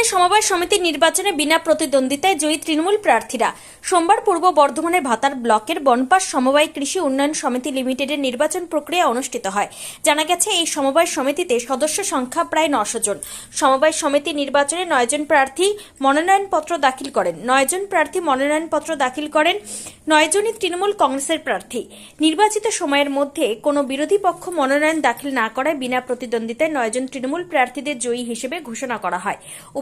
এবারে সমবায় সমিতির নির্বাচনে বিনা প্রতিদ্বন্দ্বিতায় জয়ী তৃণমূল প্রার্থীরা। সোমবার পূর্ব বর্ধমানের ভাতার ব্লকের বনপাস সমবায় কৃষি উন্নয়ন সমিতি লিমিটেডের নির্বাচন প্রক্রিয়া অনুষ্ঠিত হয়। জানা গেছে, এই সমবায় সমিতিতে সদস্য সংখ্যা প্রায় নশো জন। সমবায় সমিতি নির্বাচনে নয়জন প্রার্থী মনোনয়নপত্র দাখিল করেন। নয়জন প্রার্থী মনোনয়নপত্র দাখিল করেন। নয়জনই তৃণমূল কংগ্রেসের প্রার্থী। নির্বাচিত সময়ের মধ্যে কোনো বিরোধী পক্ষ মনোনয়ন দাখিল না করায় বিনা প্রতিদ্বন্দ্বিতায় নয়জন তৃণমূল প্রার্থীদের জয়ী হিসেবে ঘোষণা করা হয়।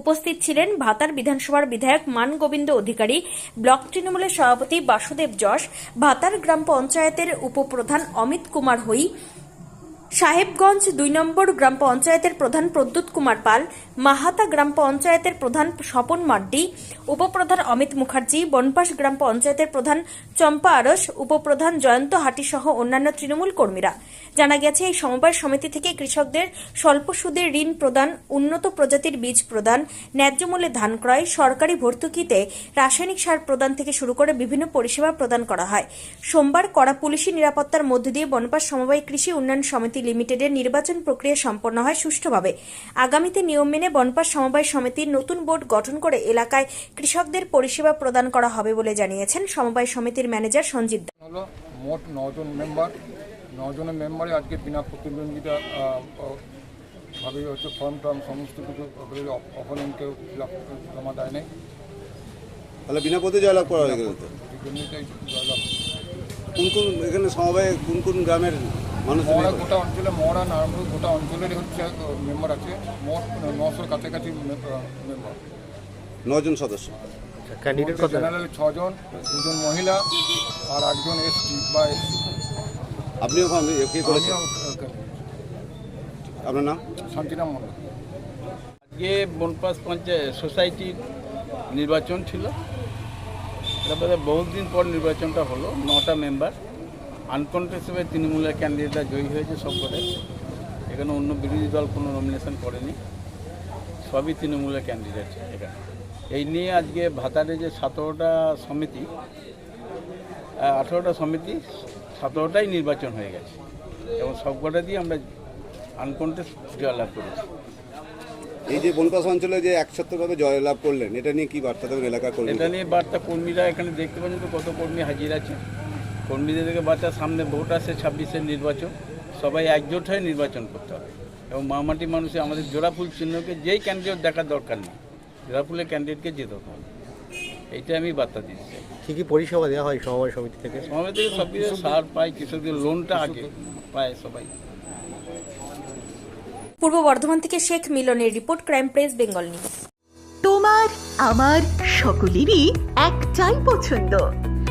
উপস্থিত ছিলেন ভাতার বিধানসভার বিধায়ক মান গোবিন্দ অধিকারী, ব্লক তৃণমূলের সভাপতি বাসুদেব যশ, ভাতার গ্রাম পঞ্চায়েতের উপপ্রধান অমিত কুমার হই সাহেবগঞ্জ দুই নম্বর গ্রাম পঞ্চায়েতের প্রধান প্রদ্যুৎ কুমার পাল, মাহাতা গ্রাম পঞ্চায়েতের প্রধান স্বপন মাড্ডি, উপপ্রধান অমিত মুখার্জি বনপাস গ্রাম পঞ্চায়েতের প্রধান চম্পা আরস উপপ্রধান জয়ন্ত হাটি সহ অন্যান্য তৃণমূল কর্মীরা। জানা গেছে, এই সমবায় সমিতি থেকে কৃষকদের স্বল্প সুদে ঋণ প্রদান, উন্নত প্রজাতির বীজ প্রদান, ন্যায্য মূল্যে ধান ক্রয়, সরকারি ভর্তুকিতে রাসায়নিক সার প্রদান থেকে শুরু করে বিভিন্ন পরিষেবা প্রদান করা হয়। সোমবার কড়া পুলিশি নিরাপত্তার মধ্য দিয়ে বনপাস সমবায় কৃষি উন্নয়ন সমিতি লিমিটেডের নির্বাচন প্রক্রিয়া সম্পন্ন হয় সুষ্ঠুভাবে। আগামীতে নিয়ম মেনে বনপাস সমবায় সমিতির নতুন বোর্ড গঠন করে এলাকায় কৃষকদের পরিষেবা প্রদান করা হবে বলে জানিয়েছেন সমবায় সমিতির ম্যানেজার সঞ্জিত দাস। হলো মোট নজন মেম্বার। নজনের মেম্বারে আজকে বিনা প্রতিদ্বন্দ্বিতা ভাবে হচ্ছে ফর্ম টর্ম সমস্ত কিছু অপোনেন্টকে ফিল আপ জমা দেয় নাই। তাহলে বিনা পথে জয়লাভ করা হয়ে গেল কোন কোন এখানে সমবায়ে কোন কোন গ্রামের মানুষ মহড়া গোটা অঞ্চলে মহড়া নারায়ণপুর গোটা অঞ্চলেরই হচ্ছে মেম্বার আছে। মোট নশোর কাছাকাছি মেম্বার। নজন সদস্য। ক্যান্ডিডেট কত জেনারেল ছজন দুজন মহিলা আর একজন এসটি বা এসসি। আপনিও কে করেছেন? আপনার নাম? শান্তিরাম মন্ডল আজকে বনপাস পঞ্চায়েত সোসাইটির নির্বাচন ছিল। তারপরে বহুদিন পর নির্বাচনটা হলো নটা মেম্বার। আনকন্টেস্টেবল তৃণমূলের ক্যান্ডিডেটরা জয়ী হয়েছে সবকটাই এখানে অন্য বিরোধী দল কোনো নমিনেশন করেনি। সবই তৃণমূলের ক্যান্ডিডেট এখানে। এই নিয়ে আজকে ভাতারে যে সতেরোটা সমিতি আঠেরোটা সমিতি সতেরোটাই নির্বাচন হয়ে গেছে। এবং সবকটা দিয়ে আমরা আনকন্টেস্ট জয়লাভ করেছি। এই যে বনপাস অঞ্চলে যে একছত্রভাবে জয়লাভ করলেন এটা নিয়ে কি বার্তা দেবেন এলাকার কর্মী এটা নিয়ে বার্তা কর্মীরা এখানে দেখতে পাচ্ছেন তো কত কর্মী হাজির আছে। কর্মীদের থেকে বার্তা সামনে ভোট আছে ছাব্বিশের নির্বাচন সবাই একজোট হয়ে নির্বাচন করতে হবে। এবং মামাটি মানুষে আমাদের জোড়াফুল চিহ্নকে যেই ক্যান্ডিডেট দেখার দরকার নেই জোড়াফুলের ক্যান্ডিডেটকে যেতে হবে। এইটা আমি বার্তা দিচ্ছি। কি কি পরিষেবা দেওয়া হয় সমবায় সমিতি থেকে? সমাজ থেকে সব কিছু সার পায় কৃষকদের লোনটা আগে পায় সবাই। পূর্ব বর্ধমান থেকে শেখ মিলনের report crime press Bengal news. তোমার আমার সকলেরই একটাই পছন্দ।